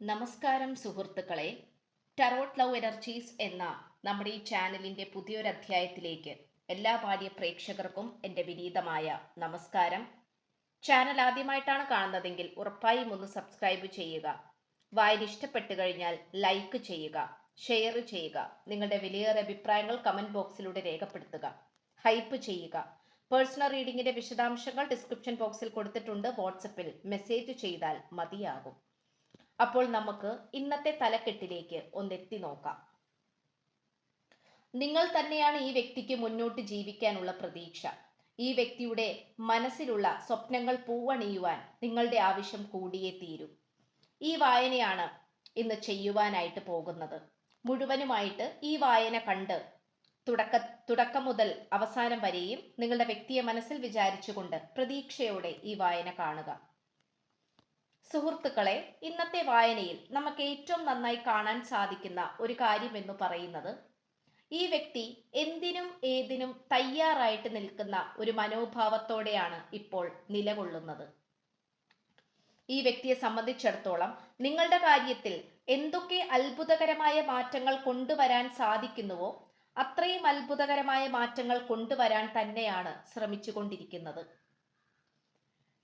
നമസ്കാരം സുഹൃത്തുക്കളെ. Tarot love energies എന്ന നമ്മുടെ ഈ ചാനലിന്റെ പുതിയൊരു അധ്യായത്തിലേക്ക് എല്ലാ ഭാര്യ പ്രേക്ഷകർക്കും എന്റെ വിനീതമായ നമസ്കാരം. ചാനൽ ആദ്യമായിട്ടാണ് കാണുന്നതെങ്കിൽ ഉറപ്പായും ഒന്ന് സബ്സ്ക്രൈബ് ചെയ്യുക. വായന ഇഷ്ടപ്പെട്ടു കഴിഞ്ഞാൽ ലൈക്ക് ചെയ്യുക ഷെയർ ചെയ്യുക നിങ്ങളുടെ വിലയേറെ അഭിപ്രായങ്ങൾ കമന്റ് ബോക്സിലൂടെ രേഖപ്പെടുത്തുക ഹൈപ്പ് ചെയ്യുക. പേഴ്സണൽ റീഡിങ്ങിന്റെ വിശദാംശങ്ങൾ ഡിസ്ക്രിപ്ഷൻ ബോക്സിൽ കൊടുത്തിട്ടുണ്ട്. വാട്സപ്പിൽ മെസ്സേജ് ചെയ്താൽ മതിയാകും. അപ്പോൾ നമുക്ക് ഇന്നത്തെ തലക്കെട്ടിലേക്ക് ഒന്നെത്തി നോക്കാം. നിങ്ങൾ തന്നെയാണ് ഈ വ്യക്തിക്ക് മുന്നോട്ട് ജീവിക്കാനുള്ള പ്രതീക്ഷ. ഈ വ്യക്തിയുടെ മനസ്സിലുള്ള സ്വപ്നങ്ങൾ പൂവണിയുവാൻ നിങ്ങളുടെ ആവശ്യം കൂടിയേ തീരൂ. ഈ വായനയാണ് ഇന്ന് ചെയ്യുവാനായിട്ട് പോകുന്നത്. മുഴുവനുമായിട്ട് ഈ വായന കണ്ട് തുടക്ക തുടക്കം മുതൽ അവസാനം വരെയും നിങ്ങളുടെ വ്യക്തിയെ മനസ്സിൽ വിചാരിച്ചുകൊണ്ട് പ്രതീക്ഷയോടെ ഈ വായന കാണുക. സുഹൃത്തുക്കളെ ഇന്നത്തെ വായനയിൽ നമുക്ക് ഏറ്റവും നന്നായി കാണാൻ സാധിക്കുന്ന ഒരു കാര്യം എന്ന് പറയുന്നത് ഈ വ്യക്തി എന്തിനും ഏതിനും തയ്യാറായിട്ട് നിൽക്കുന്ന ഒരു മനോഭാവത്തോടെയാണ് ഇപ്പോൾ നിലകൊള്ളുന്നത്. ഈ വ്യക്തിയെ സംബന്ധിച്ചിടത്തോളം നിങ്ങളുടെ കാര്യത്തിൽ എന്തൊക്കെ അത്ഭുതകരമായ മാറ്റങ്ങൾ കൊണ്ടുവരാൻ സാധിക്കുന്നുവോ അത്രയും അത്ഭുതകരമായ മാറ്റങ്ങൾ കൊണ്ടുവരാൻ തന്നെയാണ് ശ്രമിച്ചുകൊണ്ടിരിക്കുന്നത്.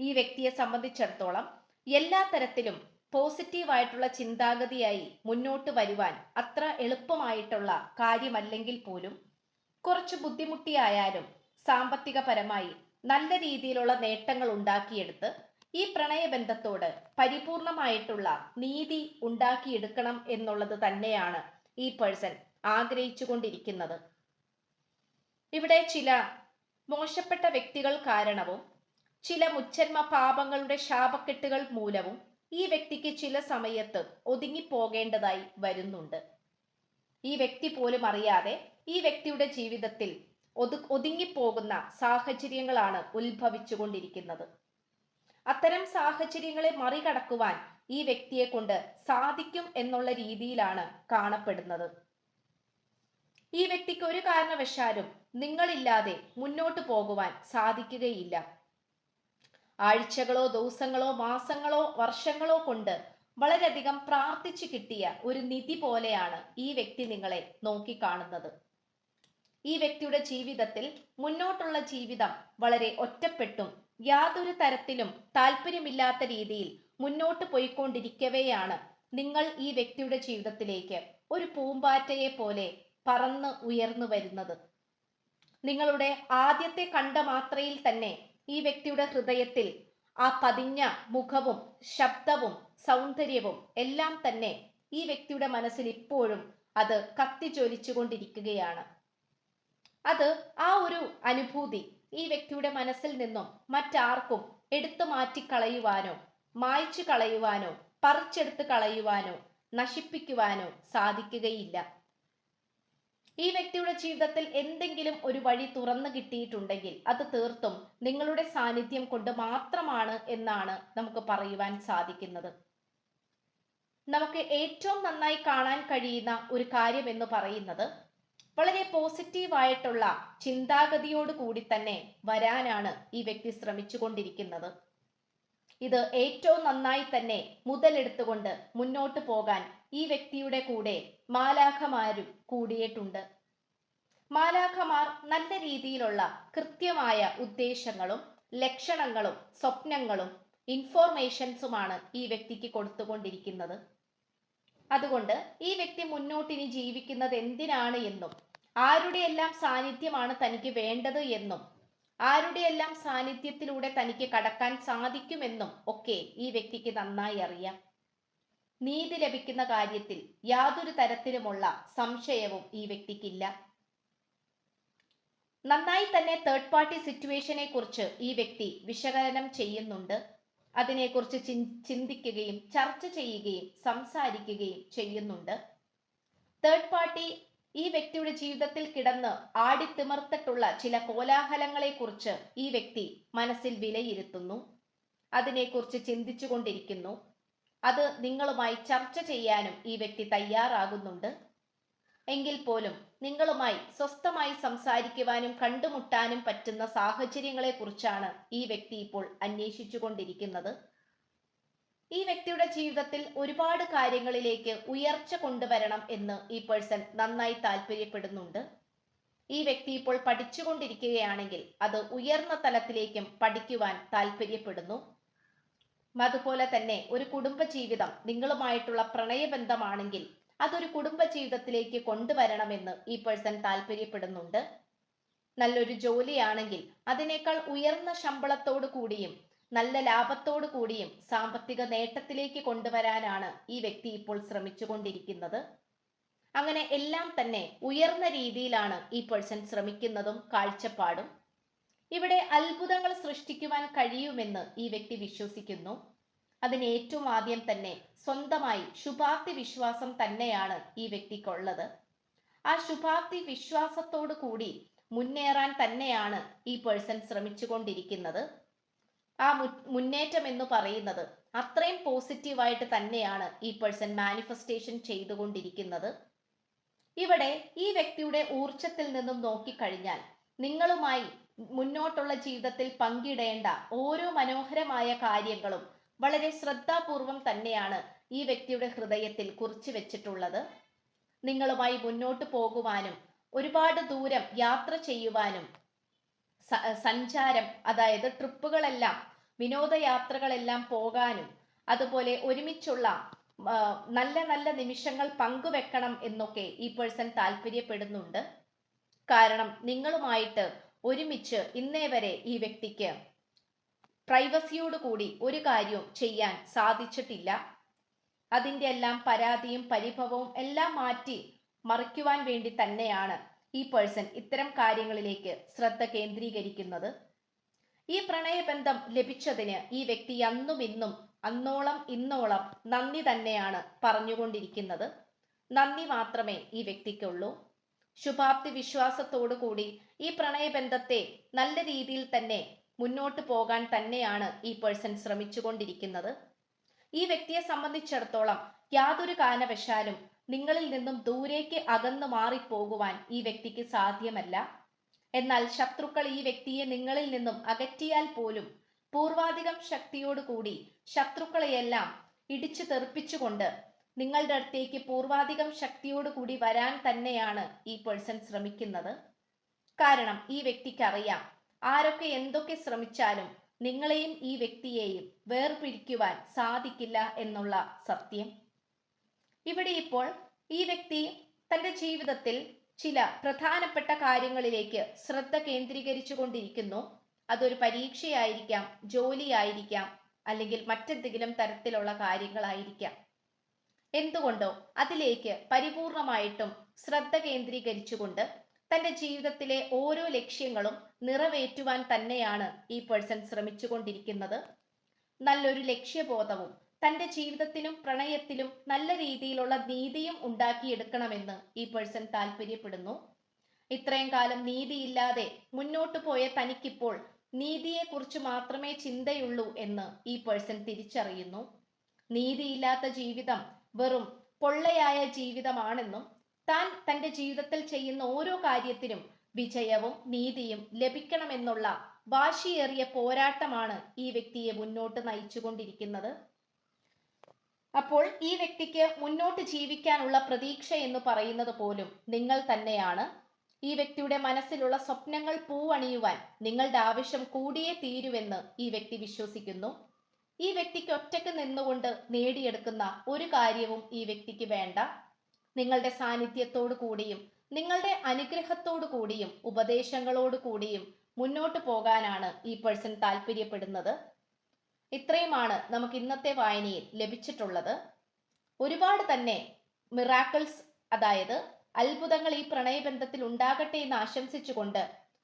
ഈ വ്യക്തിയെ സംബന്ധിച്ചിടത്തോളം എല്ലാ തരത്തിലും പോസിറ്റീവായിട്ടുള്ള ചിന്താഗതിയായി മുന്നോട്ട് വരുവാൻ അത്ര എളുപ്പമായിട്ടുള്ള കാര്യമല്ലെങ്കിൽ പോലും കുറച്ച് ബുദ്ധിമുട്ടിയായാലും സാമ്പത്തികപരമായി നല്ല രീതിയിലുള്ള നേട്ടങ്ങൾ ഉണ്ടാക്കിയെടുത്ത് ഈ പ്രണയബന്ധത്തോട് പരിപൂർണമായിട്ടുള്ള നീതി ഉണ്ടാക്കിയെടുക്കണം എന്നുള്ളത് തന്നെയാണ് ഈ പേഴ്സൺ ആഗ്രഹിച്ചു കൊണ്ടിരിക്കുന്നത് ഇവിടെ ചില മോശപ്പെട്ട വ്യക്തികൾ കാരണവും ചില മുച്ചന്മ പാപങ്ങളുടെ ശാപക്കെട്ടുകൾ മൂലവും ഈ വ്യക്തിക്ക് ചില സമയത്ത് ഒതുങ്ങിപ്പോകേണ്ടതായി വരുന്നുണ്ട്. ഈ വ്യക്തി പോലും അറിയാതെ ഈ വ്യക്തിയുടെ ജീവിതത്തിൽ ഒതു ഒതുങ്ങിപ്പോകുന്ന സാഹചര്യങ്ങളാണ് ഉത്ഭവിച്ചുകൊണ്ടിരിക്കുന്നത്. അത്തരം സാഹചര്യങ്ങളെ മറികടക്കുവാൻ ഈ വ്യക്തിയെ കൊണ്ട് സാധിക്കും എന്നുള്ള രീതിയിലാണ് കാണപ്പെടുന്നത്. ഈ വ്യക്തിക്ക് ഒരു കാരണവശാലും നിങ്ങളില്ലാതെ മുന്നോട്ട് പോകുവാൻ സാധിക്കുകയില്ല. ആഴ്ചകളോ ദിവസങ്ങളോ മാസങ്ങളോ വർഷങ്ങളോ കൊണ്ട് വളരെയധികം പ്രാർത്ഥിച്ചു കിട്ടിയ ഒരു നിധി പോലെയാണ് ഈ വ്യക്തി നിങ്ങളെ നോക്കിക്കാണുന്നത്. ഈ വ്യക്തിയുടെ ജീവിതത്തിൽ മുന്നോട്ടുള്ള ജീവിതം വളരെ ഒറ്റപ്പെട്ടും യാതൊരു തരത്തിലും താല്പര്യമില്ലാത്ത രീതിയിൽ മുന്നോട്ട് പോയിക്കൊണ്ടിരിക്കവെയാണ് നിങ്ങൾ ഈ വ്യക്തിയുടെ ജീവിതത്തിലേക്ക് ഒരു പൂമ്പാറ്റയെ പോലെ പറന്ന് ഉയർന്നു വരുന്നത്. നിങ്ങളുടെ ആദ്യത്തെ കണ്ട മാത്രയിൽ തന്നെ ഈ വ്യക്തിയുടെ ഹൃദയത്തിൽ ആ പതിഞ്ഞ മുഖവും ശബ്ദവും സൗന്ദര്യവും എല്ലാം തന്നെ ഈ വ്യക്തിയുടെ മനസ്സിൽ ഇപ്പോഴും അത് കത്തിജ്വലിച്ചുകൊണ്ടിരിക്കുകയാണ്. അത് ആ ഒരു അനുഭൂതി ഈ വ്യക്തിയുടെ മനസ്സിൽ നിന്നും മറ്റാർക്കും എടുത്തു മാറ്റിക്കളയുവാനോ മായ്ച്ചു കളയുവാനോ പറിച്ചെടുത്ത് കളയുവാനോ നശിപ്പിക്കുവാനോ സാധിക്കുകയില്ല. ഈ വ്യക്തിയുടെ ജീവിതത്തിൽ എന്തെങ്കിലും ഒരു വഴി തുറന്നു കിട്ടിയിട്ടുണ്ടെങ്കിൽ അത് തീർത്തും നിങ്ങളുടെ സാന്നിധ്യം കൊണ്ട് മാത്രമാണ് എന്നാണ് നമുക്ക് പറയുവാൻ സാധിക്കുന്നത്. നമുക്ക് ഏറ്റവും നന്നായി കാണാൻ കഴിയുന്ന ഒരു കാര്യം എന്ന് പറയുന്നത് വളരെ പോസിറ്റീവായിട്ടുള്ള ചിന്താഗതിയോട് കൂടി തന്നെ വരാനാണ് ഈ വ്യക്തി ശ്രമിച്ചു കൊണ്ടിരിക്കുന്നത്. ഇത് ഏറ്റവും നന്നായി തന്നെ മുതലെടുത്തുകൊണ്ട് മുന്നോട്ട് പോകാൻ ഈ വ്യക്തിയുടെ കൂടെ മാലാഖമാരും കൂടിയിട്ടുണ്ട്. മാലാഖമാർ നല്ല രീതിയിലുള്ള കൃത്യമായ ഉദ്ദേശങ്ങളും ലക്ഷണങ്ങളും സ്വപ്നങ്ങളും ഇൻഫോർമേഷൻസുമാണ് ഈ വ്യക്തിക്ക് കൊടുത്തുകൊണ്ടിരിക്കുന്നത്. അതുകൊണ്ട് ഈ വ്യക്തി മുന്നോട്ടിനി ജീവിക്കുന്നത് എന്തിനാണ് എന്നും ആരുടെയെല്ലാം സാന്നിധ്യമാണ് തനിക്ക് വേണ്ടത് എന്നും ആരുടെയെല്ലാം സാന്നിധ്യത്തിലൂടെ തനിക്ക് കടക്കാൻ സാധിക്കുമെന്നും ഒക്കെ ഈ വ്യക്തിക്ക് നന്നായി അറിയാം. നീതി ലഭിക്കുന്ന കാര്യത്തിൽ യാതൊരു തരത്തിലുമുള്ള സംശയവും ഈ വ്യക്തിക്കില്ല. നന്നായി തന്നെ തേർഡ് പാർട്ടി സിറ്റുവേഷനെ കുറിച്ച് ഈ വ്യക്തി വിശകലനം ചെയ്യുന്നുണ്ട്. അതിനെക്കുറിച്ച് ചിന്തിക്കുകയും ചർച്ച ചെയ്യുകയും സംസാരിക്കുകയും ചെയ്യുന്നുണ്ട്. തേർഡ് പാർട്ടി ഈ വ്യക്തിയുടെ ജീവിതത്തിൽ കിടന്ന് ആടിത്തിമർത്തിട്ടുള്ള ചില കോലാഹലങ്ങളെ കുറിച്ച് ഈ വ്യക്തി മനസ്സിൽ വിലയിരുത്തുന്നു. അതിനെക്കുറിച്ച് ചിന്തിച്ചു കൊണ്ടിരിക്കുന്നു അത് നിങ്ങളുമായി ചർച്ച ചെയ്യാനും ഈ വ്യക്തി തയ്യാറാകുന്നുണ്ട്. എങ്കിൽ പോലും നിങ്ങളുമായി സ്വസ്ഥമായി സംസാരിക്കുവാനും കണ്ടുമുട്ടാനും പറ്റുന്ന സാഹചര്യങ്ങളെക്കുറിച്ചാണ് ഈ വ്യക്തി ഇപ്പോൾ അന്വേഷിച്ചു കൊണ്ടിരിക്കുന്നത് ഈ വ്യക്തിയുടെ ജീവിതത്തിൽ ഒരുപാട് കാര്യങ്ങളിലേക്ക് ഉയർച്ച കൊണ്ടുവരണം എന്ന് ഈ പേഴ്സൺ നന്നായി താല്പര്യപ്പെടുന്നുണ്ട്. ഈ വ്യക്തി ഇപ്പോൾ പഠിച്ചുകൊണ്ടിരിക്കുകയാണെങ്കിൽ അത് ഉയർന്ന തലത്തിലേക്കും പഠിക്കുവാൻ താല്പര്യപ്പെടുന്നു. അതുപോലെ തന്നെ ഒരു കുടുംബ ജീവിതം നിങ്ങളുമായിട്ടുള്ള പ്രണയബന്ധമാണെങ്കിൽ അതൊരു കുടുംബ ജീവിതത്തിലേക്ക് കൊണ്ടുവരണമെന്ന് ഈ പേഴ്സൺ താല്പര്യപ്പെടുന്നുണ്ട്. നല്ലൊരു ജോലിയാണെങ്കിൽ അതിനേക്കാൾ ഉയർന്ന ശമ്പളത്തോടു കൂടിയും നല്ല ലാഭത്തോടു കൂടിയും സാമ്പത്തിക നേട്ടത്തിലേക്ക് കൊണ്ടുവരാനാണ് ഈ വ്യക്തി ഇപ്പോൾ ശ്രമിച്ചുകൊണ്ടിരിക്കുന്നത്. അങ്ങനെ എല്ലാം തന്നെ ഉയർന്ന രീതിയിലാണ് ഈ പേഴ്സൺ ശ്രമിക്കുന്നതും കാഴ്ചപ്പാടും. ഇവിടെ അത്ഭുതങ്ങൾ സൃഷ്ടിക്കുവാൻ കഴിയുമെന്ന് ഈ വ്യക്തി വിശ്വസിക്കുന്നു. അതിന് ഏറ്റവും ആദ്യം തന്നെ സ്വന്തമായി ശുഭാപ്തി വിശ്വാസം തന്നെയാണ് ഈ വ്യക്തിക്കുള്ളത്. ആ ശുഭാപ്തി വിശ്വാസത്തോടു കൂടി മുന്നേറാൻ തന്നെയാണ് ഈ പേഴ്സൺ ശ്രമിച്ചുകൊണ്ടിരിക്കുന്നത്. ആ മുന്നേറ്റം എന്ന് പറയുന്നത് അത്രയും പോസിറ്റീവായിട്ട് തന്നെയാണ് ഈ പേഴ്സൺ മാനിഫെസ്റ്റേഷൻ ചെയ്തുകൊണ്ടിരിക്കുന്നത്. ഇവിടെ ഈ വ്യക്തിയുടെ ഊർജത്തിൽ നിന്നും നോക്കിക്കഴിഞ്ഞാൽ നിങ്ങളുമായി മുന്നോട്ടുള്ള ജീവിതത്തിൽ പങ്കിടേണ്ട ഓരോ മനോഹരമായ കാര്യങ്ങളും വളരെ ശ്രദ്ധാപൂർവം തന്നെയാണ് ഈ വ്യക്തിയുടെ ഹൃദയത്തിൽ കുറിച്ചു വെച്ചിട്ടുള്ളത്. നിങ്ങളുമായി മുന്നോട്ട് പോകുവാനും ഒരുപാട് ദൂരം യാത്ര ചെയ്യുവാനും സഞ്ചാരം അതായത് ട്രിപ്പുകളെല്ലാം വിനോദയാത്രകളെല്ലാം പോകാനും അതുപോലെ ഒരുമിച്ചുള്ള നല്ല നല്ല നിമിഷങ്ങൾ പങ്കുവെക്കണം എന്നൊക്കെ ഈ പേഴ്സൺ താല്പര്യപ്പെടുന്നുണ്ട്. കാരണം നിങ്ങളുമായിട്ട് ഒരുമിച്ച് ഇന്നേ വരെ ഈ വ്യക്തിക്ക് പ്രൈവസിയോട് കൂടി ഒരു കാര്യവും ചെയ്യാൻ സാധിച്ചിട്ടില്ല. അതിന്റെ എല്ലാം പരാതിയും പരിഭവവും എല്ലാം മാറ്റി മറിക്കുവാൻ വേണ്ടി തന്നെയാണ് ഈ പേഴ്സൺ ഇത്തരം കാര്യങ്ങളിലേക്ക് ശ്രദ്ധ കേന്ദ്രീകരിക്കുന്നത്. ഈ പ്രണയബന്ധം ലഭിച്ചതിന് ഈ വ്യക്തി അന്നും ഇന്നും അന്നോളം ഇന്നോളം നന്ദി തന്നെയാണ് പറഞ്ഞുകൊണ്ടിരിക്കുന്നത്. നന്ദി മാത്രമേ ഈ വ്യക്തിക്കുള്ളൂ. ശുഭാപ്തി വിശ്വാസത്തോടു കൂടി ഈ പ്രണയബന്ധത്തെ നല്ല രീതിയിൽ തന്നെ മുന്നോട്ട് പോകാൻ തന്നെയാണ് ഈ പേഴ്സൺ ശ്രമിച്ചുകൊണ്ടിരിക്കുന്നത്. ഈ വ്യക്തിയെ സംബന്ധിച്ചിടത്തോളം യാതൊരു കാരണവശാലും നിങ്ങളിൽ നിന്നും ദൂരേക്ക് അകന്നു മാറിപ്പോകുവാൻ ഈ വ്യക്തിക്ക് സാധ്യമല്ല. എന്നാൽ ശത്രുക്കൾ ഈ വ്യക്തിയെ നിങ്ങളിൽ നിന്നും അകറ്റിയാൽ പോലും പൂർവാധികം ശക്തിയോടുകൂടി ശത്രുക്കളെയെല്ലാം ഇടിച്ചു തെറിപ്പിച്ചുകൊണ്ട് നിങ്ങളുടെ അടുത്തേക്ക് പൂർവാധികം ശക്തിയോടുകൂടി വരാൻ തന്നെയാണ് ഈ പേഴ്സൺ ശ്രമിക്കുന്നത്. കാരണം ഈ വ്യക്തിക്ക് അറിയാം ആരൊക്കെ എന്തൊക്കെ ശ്രമിച്ചാലും നിങ്ങളെയും ഈ വ്യക്തിയെയും വേർപിരിക്കുവാൻ സാധിക്കില്ല എന്നുള്ള സത്യം. ഇവിടെ ഇപ്പോൾ ഈ വ്യക്തി തന്റെ ജീവിതത്തിൽ ചില പ്രധാനപ്പെട്ട കാര്യങ്ങളിലേക്ക് ശ്രദ്ധ കേന്ദ്രീകരിച്ചു കൊണ്ടിരിക്കുന്നു. അതൊരു പരീക്ഷയായിരിക്കാം ജോലിയായിരിക്കാം അല്ലെങ്കിൽ മറ്റെന്തെങ്കിലും തരത്തിലുള്ള കാര്യങ്ങളായിരിക്കാം. എന്തുകൊണ്ടോ അതിലേക്ക് പരിപൂർണമായിട്ടും ശ്രദ്ധ കേന്ദ്രീകരിച്ചുകൊണ്ട് തന്റെ ജീവിതത്തിലെ ഓരോ ലക്ഷ്യങ്ങളും നിറവേറ്റുവാൻ തന്നെയാണ് ഈ പേഴ്സൺ ശ്രമിച്ചുകൊണ്ടിരിക്കുന്നത്. നല്ലൊരു ലക്ഷ്യബോധവും തന്റെ ജീവിതത്തിലും പ്രണയത്തിലും നല്ല രീതിയിലുള്ള നീതിയും ഉണ്ടാക്കിയെടുക്കണമെന്ന് ഈ പേഴ്സൺ താല്പര്യപ്പെടുന്നു. ഇത്രയും കാലം നീതിയില്ലാതെ മുന്നോട്ട് പോയ തനിക്കിപ്പോൾ നീതിയെക്കുറിച്ച് മാത്രമേ ചിന്തയുള്ളൂ എന്ന് ഈ പേഴ്സൺ തിരിച്ചറിയുന്നു. നീതിയില്ലാത്ത ജീവിതം വെറും പൊള്ളയായ ജീവിതമാണെന്നും താൻ തന്റെ ജീവിതത്തിൽ ചെയ്യുന്ന ഓരോ കാര്യത്തിനും വിജയവും നീതിയും ലഭിക്കണമെന്നുള്ള വാശിയേറിയ പോരാട്ടമാണ് ഈ വ്യക്തിയെ മുന്നോട്ട് നയിച്ചുകൊണ്ടിരിക്കുന്നത്. അപ്പോൾ ഈ വ്യക്തിക്ക് മുന്നോട്ട് ജീവിക്കാനുള്ള പ്രതീക്ഷ എന്ന് പറയുന്നത് പോലും നിങ്ങൾ തന്നെയാണ്. ഈ വ്യക്തിയുടെ മനസ്സിലുള്ള സ്വപ്നങ്ങൾ പൂവണിയുവാൻ നിങ്ങളുടെ ആവശ്യം കൂടിയേ തീരുവെന്ന് ഈ വ്യക്തി വിശ്വസിക്കുന്നു. ഈ വ്യക്തിക്ക് ഒറ്റയ്ക്ക് നിന്നുകൊണ്ട് നേടിയെടുക്കുന്ന ഒരു കാര്യവും ഈ വ്യക്തിക്ക് വേണ്ട. നിങ്ങളുടെ സാന്നിധ്യത്തോടു കൂടിയും നിങ്ങളുടെ അനുഗ്രഹത്തോടു കൂടിയും ഉപദേശങ്ങളോടു കൂടിയും മുന്നോട്ട് പോകാനാണ് ഈ പേഴ്സൺ താല്പര്യപ്പെടുന്നത്. ഇത്രയുമാണ് നമുക്ക് ഇന്നത്തെ വായനയിൽ ലഭിച്ചിട്ടുള്ളത്. ഒരുപാട് തന്നെ മിറാക്കിൾസ് അതായത് അത്ഭുതങ്ങൾ ഈ പ്രണയബന്ധത്തിൽ ഉണ്ടാകട്ടെ എന്ന് ആശംസിച്ചുകൊണ്ട്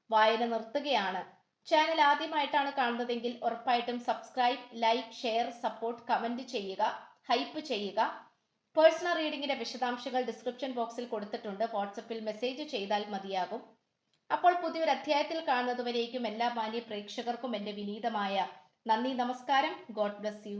വായന നിർത്തുകയാണ്. ചാനൽ ആദ്യമായിട്ടാണ് കാണുന്നതെങ്കിൽ ഉറപ്പായിട്ടും subscribe like share support comment ചെയ്യുക ഹൈപ്പ് ചെയ്യുക. പേഴ്സണൽ റീഡിങ്ങിന്റെ വിശദാംശങ്ങൾ ഡിസ്ക്രിപ്ഷൻ ബോക്സിൽ കൊടുത്തിട്ടുണ്ട്. വാട്സപ്പിൽ മെസ്സേജ് ചെയ്താൽ മതിയാകും. അപ്പോൾ പുതിയൊരു അധ്യായത്തിൽ കാണുന്നതുവരേക്കും എല്ലാ മാന്യ പ്രേക്ഷകർക്കും എന്റെ വിനീതമായ നന്ദി നമസ്കാരം. God bless you.